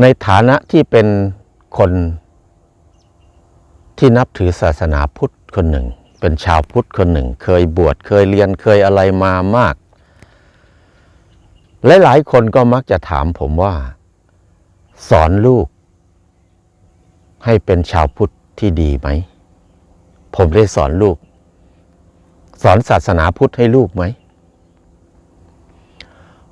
ในฐานะที่เป็นคนที่นับถือศาสนาพุทธคนหนึ่ง เป็นชาวพุทธคนหนึ่ง เคยบวชเคยเรียนเคยอะไรมามาก หลายๆคนก็มักจะถามผมว่า สอนลูก ให้เป็นชาวพุทธที่ดีไหม ผมได้สอนลูก สอนศาสนาพุทธให้ลูกไหม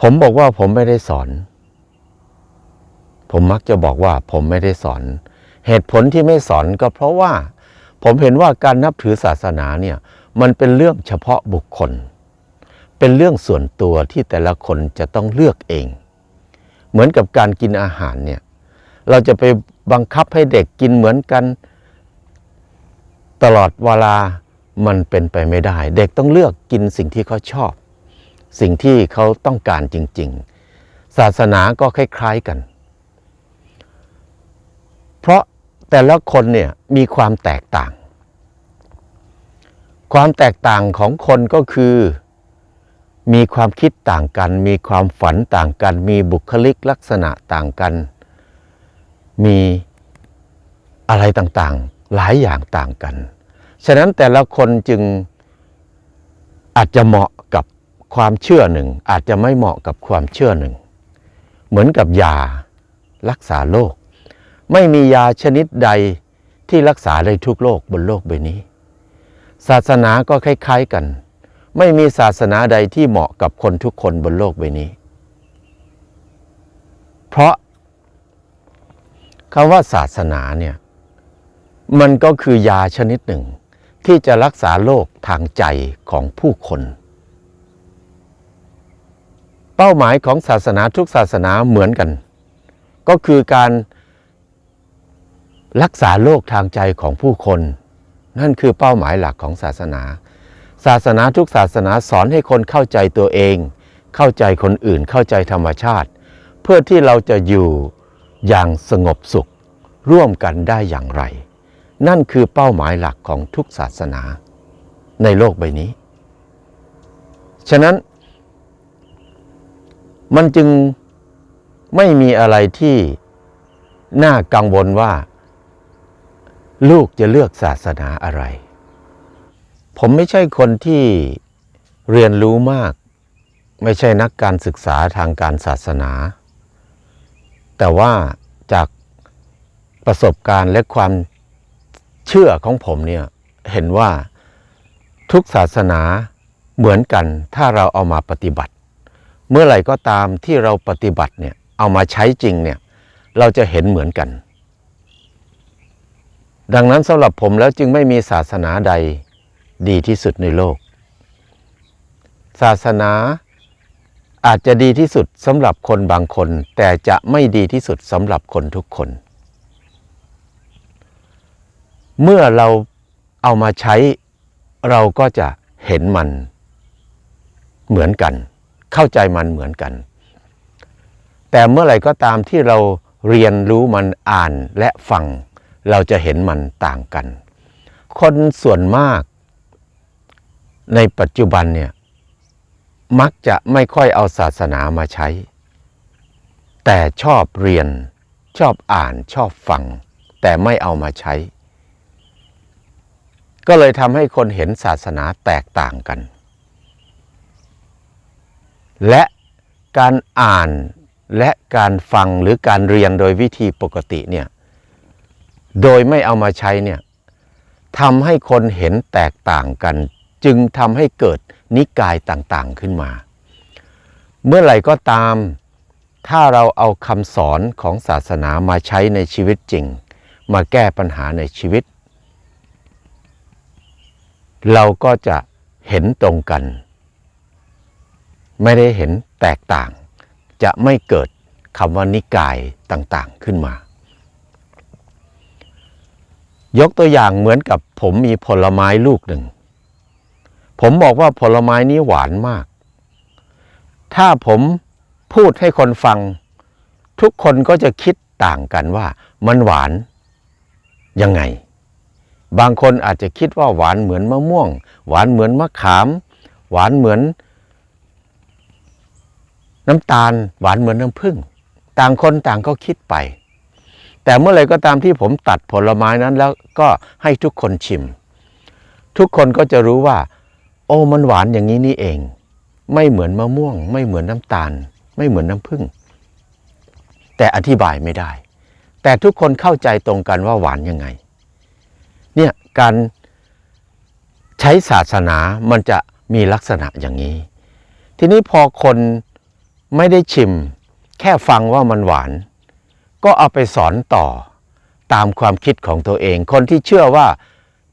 ผมบอกว่าผมไม่ได้สอน ผมมักจะบอกว่าผมไม่ได้สอน เหตุผลที่ไม่สอนก็เพราะว่า ผมเห็นว่าการนับถือศาสนาเนี่ยมันเป็นเรื่องเฉพาะบุคคล เป็นเรื่องส่วนตัวที่แต่ละคนจะต้องเลือกเอง เหมือนกับการกินอาหารเนี่ยเราจะไปบังคับให้เด็กกินเหมือนกัน ตลอดเวลามันเป็นไปไม่ได้ เด็กต้องเลือกกินสิ่งที่เขาชอบ สิ่งที่เขาต้องการจริง ๆ ศาสนาก็คล้าย ๆกัน เพราะ แต่ละคนเนี่ยมีความแตกต่าง ความแตกต่างของคนก็คือ มีความคิดต่างกัน มีความฝันต่างกัน มีบุคลิกลักษณะต่างกัน มีอะไรต่างๆ หลายอย่างต่างกัน ฉะนั้นแต่ละคนจึงอาจจะเหมาะกับความเชื่อหนึ่ง อาจจะไม่เหมาะกับความเชื่อหนึ่ง เหมือนกับยารักษาโรค ไม่มียาชนิดใดที่รักษาได้ทุกโรคบนโลกใบนี้ ศาสนาก็คล้าย ๆกัน ไม่มีศาสนาใดที่เหมาะกับคนทุกคนบนโลกใบนี้ เพราะคำว่าศาสนาเนี่ยมันก็คือยาชนิดหนึ่ง ที่จะรักษาโรคทางใจของผู้คน เป้าหมายของศาสนาทุกศาสนาเหมือนกัน ก็คือการ รักษาโรคทางใจของผู้คน นั่นคือเป้าหมายหลักของศาสนา ศาสนาทุกศาสนาสอนให้คนเข้าใจตัวเอง เข้าใจคนอื่นเข้าใจธรรมชาติ เพื่อที่เราจะอยู่อย่างสงบสุข ร่วมกันได้อย่างไร นั่นคือเป้าหมายหลักของทุกศาสนา ในโลกใบนี้ ฉะนั้น มันจึงไม่มีอะไรที่น่ากังวลว่า ลูกจะเลือกศาสนาอะไร ผมไม่ใช่คนที่เรียนรู้มาก ไม่ใช่นักการศึกษาทางการศาสนา แต่ว่าจากประสบการณ์และความเชื่อของผมเนี่ยเห็นว่าทุกศาสนาเหมือนกันถ้าเราเอามาปฏิบัติ เมื่อไหร่ก็ตามที่เราปฏิบัติเนี่ยเอามาใช้จริงเนี่ยเราจะเห็นเหมือนกัน ดังนั้นสำหรับผมแล้วจึงไม่มีศาสนาใดดีที่สุดในโลก ศาสนาอาจจะดีที่สุดสำหรับคนบางคน แต่จะไม่ดีที่สุดสำหรับคนทุกคน เมื่อเราเอามาใช้เราก็จะเห็นมันเหมือนกัน เข้าใจมันเหมือนกัน แต่เมื่อไหร่ก็ตามที่เราเรียนรู้มันอ่านและฟัง เราจะเห็นมันต่างกัน คนส่วนมากในปัจจุบันเนี่ยมักจะไม่ค่อยเอาศาสนามาใช้ แต่ชอบเรียนชอบอ่านชอบฟัง แต่ไม่เอามาใช้ ก็เลยทำให้คนเห็นศาสนาแตกต่างกัน และการอ่านและการฟังหรือการเรียนโดยวิธีปกติเนี่ย โดยไม่เอามาใช้เนี่ยทำให้คนเห็นแตกต่างกัน จึงทำให้เกิดนิกายต่างๆขึ้นมา เมื่อไหร่ก็ตาม ถ้าเราเอาคำสอนของศาสนามาใช้ในชีวิตจริง มาแก้ปัญหาในชีวิต เราก็จะเห็นตรงกัน ไม่ได้เห็นแตกต่าง จะไม่เกิดคำว่านิกายต่างๆขึ้นมา ยกตัวอย่างเหมือนกับผมมีผลไม้ลูกหนึ่ง ผมบอกว่าผลไม้นี้หวานมาก ถ้าผมพูดให้คนฟัง ทุกคนก็จะคิดต่างกันว่ามันหวานยังไง บางคนอาจจะคิดว่าหวานเหมือนมะม่วง หวานเหมือนมะขาม หวานเหมือน น้ำตาล หวานเหมือนน้ำผึ้งต่างคนต่างก็คิดไป แต่เมื่อไรก็ตามที่ผมตัดผลไม้นั้นแล้วก็ให้ทุกคนชิม ทุกคนก็จะรู้ว่า โอ้มันหวานอย่างนี้นี่เอง ไม่เหมือนมะม่วง ไม่เหมือนน้ำตาล ไม่เหมือนน้ำผึ้งแต่อธิบายไม่ได้ แต่ทุกคนเข้าใจตรงกันว่าหวานยังไง เนี่ยการใช้ศาสนามันจะมีลักษณะอย่างนี้ ทีนี้พอคนไม่ได้ชิม แค่ฟังว่ามันหวาน ก็เอาไปสอนต่อ ตามความคิดของตัวเอง คนที่เชื่อว่า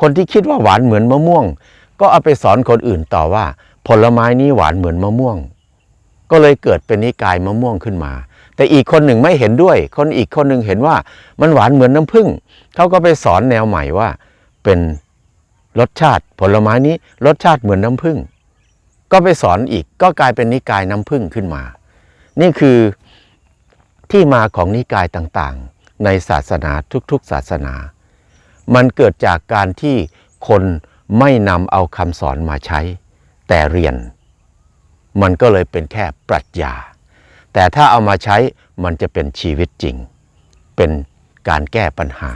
คนที่คิดว่าหวานเหมือนมะม่วง ก็เอาไปสอนคนอื่นต่อว่า ผลไม้นี้หวานเหมือนมะม่วง ก็เลยเกิดเป็นนิกายมะม่วงขึ้นมา แต่อีกคนหนึ่งไม่เห็นด้วย คนอีกคนหนึ่งเห็นว่ามันหวานเหมือนน้ำผึ้งเขาก็ไปสอนแนวใหม่ว่า เป็นรสชาติ ผลไม้นี้รสชาติเหมือนน้ำผึ้งก็ไปสอนอีกก็กลายเป็นนิกายน้ำผึ้งขึ้นมา นี่คือ ที่มาของนิกายต่างๆ ในศาสนาทุกๆศาสนา มันเกิดจากการที่คนไม่นำเอาคำสอนมาใช้ แต่เรียน มันก็เลยเป็นแค่ปรัชญา แต่ถ้าเอามาใช้มันจะเป็นชีวิตจริง เป็นการแก้ปัญหา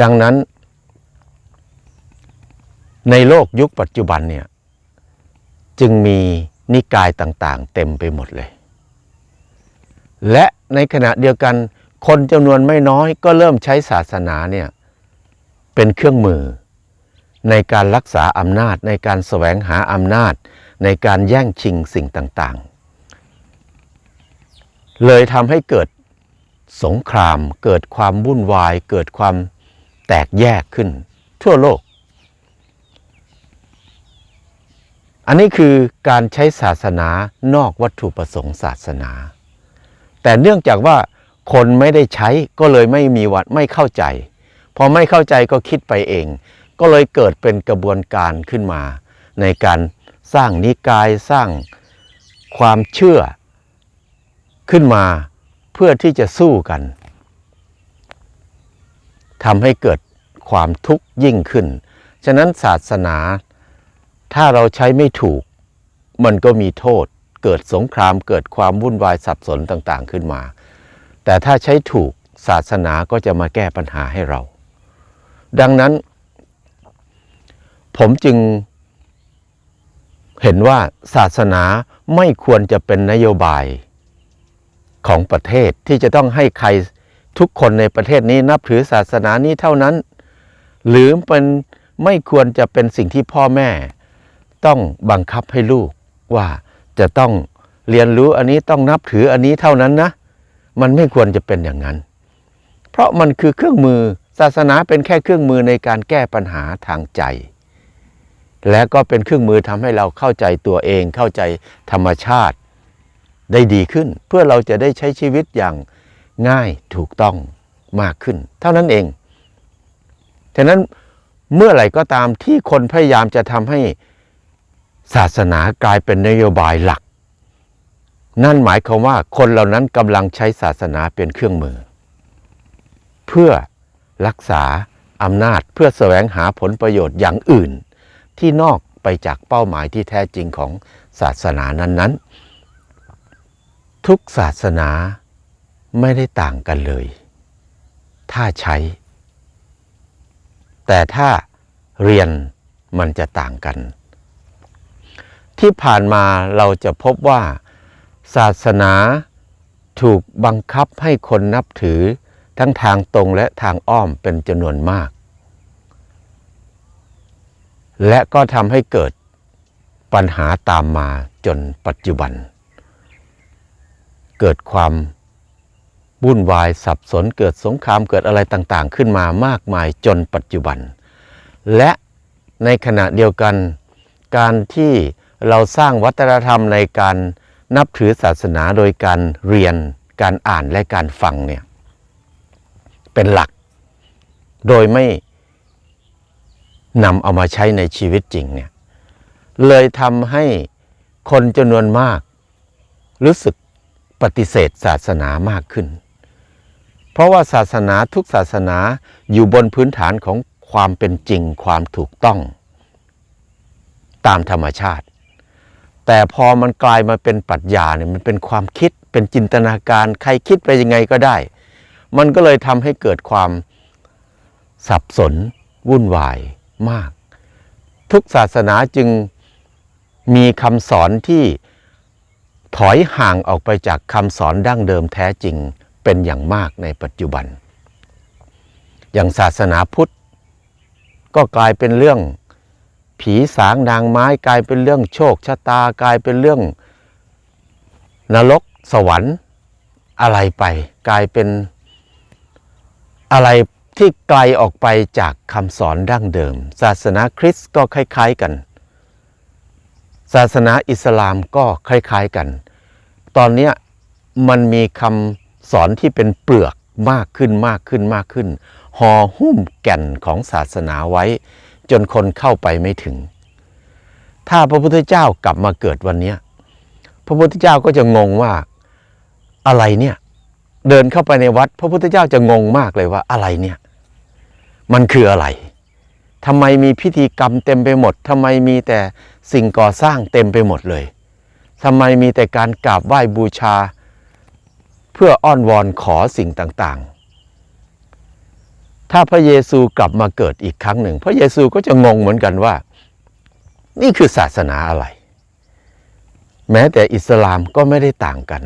ดังนั้นในโลกยุคปัจจุบันเนี่ยจึงมีนิกายต่างๆ เต็มไปหมดเลย และในขณะเดียวกัน คนจำนวนไม่น้อยก็เริ่มใช้ศาสนาเนี่ยเป็นเครื่องมือ ในการรักษาอำนาจในการแสวงหาอำนาจ ในการแย่งชิงสิ่งต่างๆ เลยทำให้เกิดสงคราม เกิดความวุ่นวาย เกิดความแตกแยกขึ้น ทั่วโลก อันนี้คือการใช้ศาสนานอกวัตถุประสงค์ศาสนา แต่เนื่องจากว่าคนไม่ได้ใช้ก็เลยไม่มีวัดไม่เข้าใจ พอไม่เข้าใจก็คิดไปเอง ก็เลยเกิดเป็นกระบวนการขึ้นมา ในการสร้างนิกายสร้างความเชื่อขึ้นมาเพื่อที่จะสู้กันทำให้เกิดความทุกข์ยิ่งขึ้น ฉะนั้นศาสนาถ้าเราใช้ไม่ถูก มันก็มีโทษ เกิดสงครามเกิดความวุ่นวายสับสนต่างๆขึ้นมา แต่ถ้าใช้ถูกศาสนาก็จะมาแก้ปัญหาให้เรา ดังนั้น ผมจึงเห็นว่าศาสนาไม่ควรจะเป็นนโยบายของประเทศที่จะต้องให้ใครทุกคนในประเทศนี้นับถือศาสนานี้เท่านั้น หรือเป็นไม่ควรจะเป็นสิ่งที่พ่อแม่ ต้องบังคับให้ลูกว่า จะต้องเรียนรู้อันนี้ต้องนับถืออันนี้เท่านั้นนะ มันไม่ควรจะเป็นอย่างนั้น เพราะมันคือเครื่องมือศาสนาเป็นแค่เครื่องมือในการแก้ปัญหาทางใจ และก็เป็นเครื่องมือทำให้เราเข้าใจตัวเองเข้าใจธรรมชาติได้ดีขึ้น เพื่อเราจะได้ใช้ชีวิตอย่างง่ายถูกต้องมากขึ้น เท่านั้นเองฉะนั้นเมื่อไหร่ก็ตามที่คนพยายามจะทำให้ ศาสนากลายเป็นนโยบายหลัก นั่นหมายความว่าคนเหล่านั้นกำลังใช้ศาสนาเป็นเครื่องมือ เพื่อรักษาอำนาจเพื่อแสวงหาผลประโยชน์อย่างอื่น ที่นอกไปจากเป้าหมายที่แท้จริงของศาสนานั้นๆ ทุกศาสนาไม่ได้ต่างกันเลย ถ้าใช้ แต่ถ้าเรียนมันจะต่างกัน ที่ผ่านมาเราจะพบว่า ศาสนาถูกบังคับให้คนนับถือทั้งทางตรงและทางอ้อมเป็นจำนวนมาก และก็ทำให้เกิดปัญหาตามมาจนปัจจุบัน เกิดความวุ่นวายสับสนเกิดสงครามเกิดอะไรต่างๆ ขึ้นมามากมายจนปัจจุบัน และในขณะเดียวกันการที่ เราสร้างวัฒนธรรมในการนับถือศาสนาโดยการเรียนการอ่านและการฟังเนี่ยเป็นหลัก โดยไม่นำเอามาใช้ในชีวิตจริงเนี่ยเลยทำให้คนจำนวนมาก รู้สึกปฏิเสธศาสนามากขึ้น เพราะว่าศาสนาทุกศาสนาอยู่บนพื้นฐานของความเป็นจริงความถูกต้อง ตามธรรมชาติ แต่พอมันกลายมาเป็นปรัชญาเนี่ยมันเป็นความคิดเป็นจินตนาการใครคิดไปยังไงก็ได้ มันก็เลยทำให้เกิดความสับสน วุ่นวายมาก ทุกศาสนาจึงมีคำสอนที่ถอยห่างออกไปจากคำสอนดั้งเดิมแท้จริงเป็นอย่างมากในปัจจุบัน อย่างศาสนาพุทธ ก็กลายเป็นเรื่อง ผีสางนางไม้กลายเป็นเรื่องโชคชะตากลายเป็นเรื่อง นรกสวรรค์อะไรไป กลายเป็นอะไรที่ไกลออกไปจากคำสอนดั้งเดิม ศาสนาคริสต์ก็คล้าย ๆกัน ศาสนาอิสลามก็คล้ายๆกัน ตอนนี้มันมีคำสอนที่เป็นเปลือกมากขึ้นมากขึ้นมากขึ้นห่อหุ้มแก่นของศาสนาไว้ จนคนเข้าไปไม่ถึง ถ้าพระพุทธเจ้ากลับมาเกิดวันนี้พระพุทธเจ้าก็จะงงว่าอะไรเนี่ยเดินเข้าไปในวัด พระพุทธเจ้าจะงงมากเลยว่าอะไรเนี่ยมันคืออะไรทำไมมีพิธีกรรมเต็มไปหมดทำไมมีแต่สิ่งก่อสร้างเต็มไปหมดเลยทำไมมีแต่การกราบไหว้บูชา เพื่ออ้อนวอนขอสิ่งต่างๆ ถ้าพระเยซูกลับมาเกิดอีกครั้งหนึ่ง พระเยซูก็จะงงเหมือนกันว่า นี่คือศาสนาอะไร แม้แต่อิสลามก็ไม่ได้ต่างกัน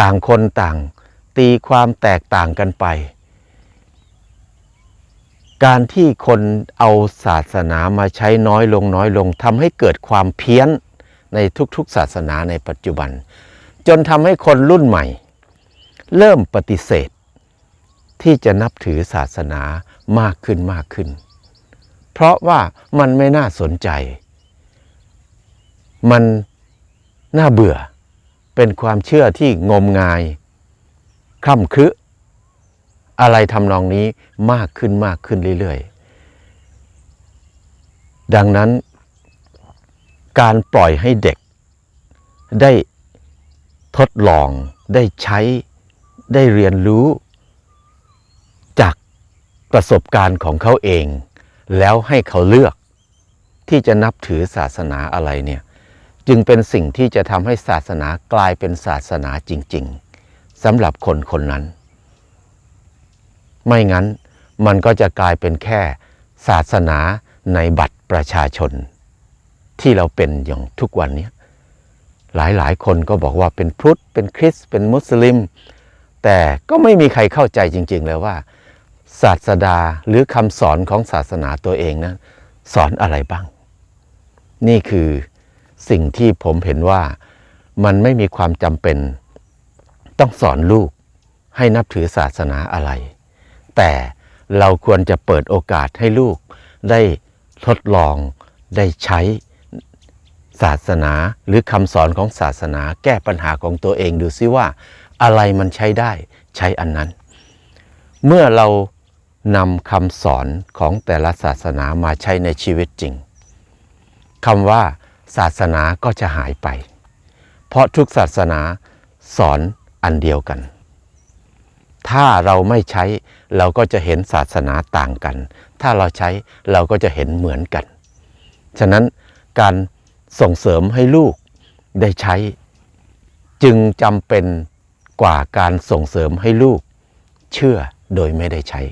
ต่างคนต่างตีความแตกต่างกันไป การที่คนเอาศาสนามาใช้น้อยลงน้อยลงทำให้เกิดความเพี้ยนในทุกๆ ศาสนาในปัจจุบัน จนทำให้คนรุ่นใหม่ เริ่มปฏิเสธ ที่จะนับถือศาสนามากขึ้นมากขึ้น เพราะว่ามันไม่น่าสนใจ มันน่าเบื่อ เป็นความเชื่อที่งมงาย คล่ำครึอะไรทำนองนี้มากขึ้นมากขึ้นเรื่อยๆ ดังนั้น การปล่อยให้เด็ก ได้ทดลองได้ใช้ได้เรียนรู้ ประสบการณ์ของเขาเอง แล้วให้เขาเลือกที่จะนับถือศาสนาอะไรเนี่ยจึงเป็นสิ่งที่จะทำให้ศาสนากลายเป็นศาสนาจริง ๆสำหรับคนคนนั้น ไม่งั้นมันก็จะกลายเป็นแค่ศาสนาในบัตรประชาชน ที่เราเป็นอย่างทุกวันนี้หลายๆ คนก็บอกว่าเป็นพุทธเป็นคริสต์เป็นมุสลิม แต่ก็ไม่มีใครเข้าใจจริง ๆ เลยว่า ศาสดาหรือคำสอนของศาสนาตัวเองนะั้นสอนอะไรบ้าง นี่คือสิ่งที่ผมเห็นว่ามันไม่มีความจำเป็น ต้องสอนลูกให้นับถือศาสนาอะไร แต่เราควรจะเปิดโอกาสให้ลูกได้ทดลองได้ใช้ศาสนาหรือคำสอนของศาสนาแก้ปัญหาของตัวเองดูซิว่า อะไรมันใช้ได้ใช้อันนั้น เมื่อเรา นำคำสอนของแต่ละศาสนามาใช้ในชีวิตจริงคำว่าศาสนาก็จะหายไป เพราะทุกศาสนาสอนอันเดียวกัน ถ้าเราไม่ใช้เราก็จะเห็นศาสนาต่างกัน ถ้าเราใช้เราก็จะเห็นเหมือนกัน ฉะนั้นการส่งเสริมให้ลูกได้ใช้ จึงจำเป็นกว่าการส่งเสริมให้ลูก เชื่อโดยไม่ได้ใช้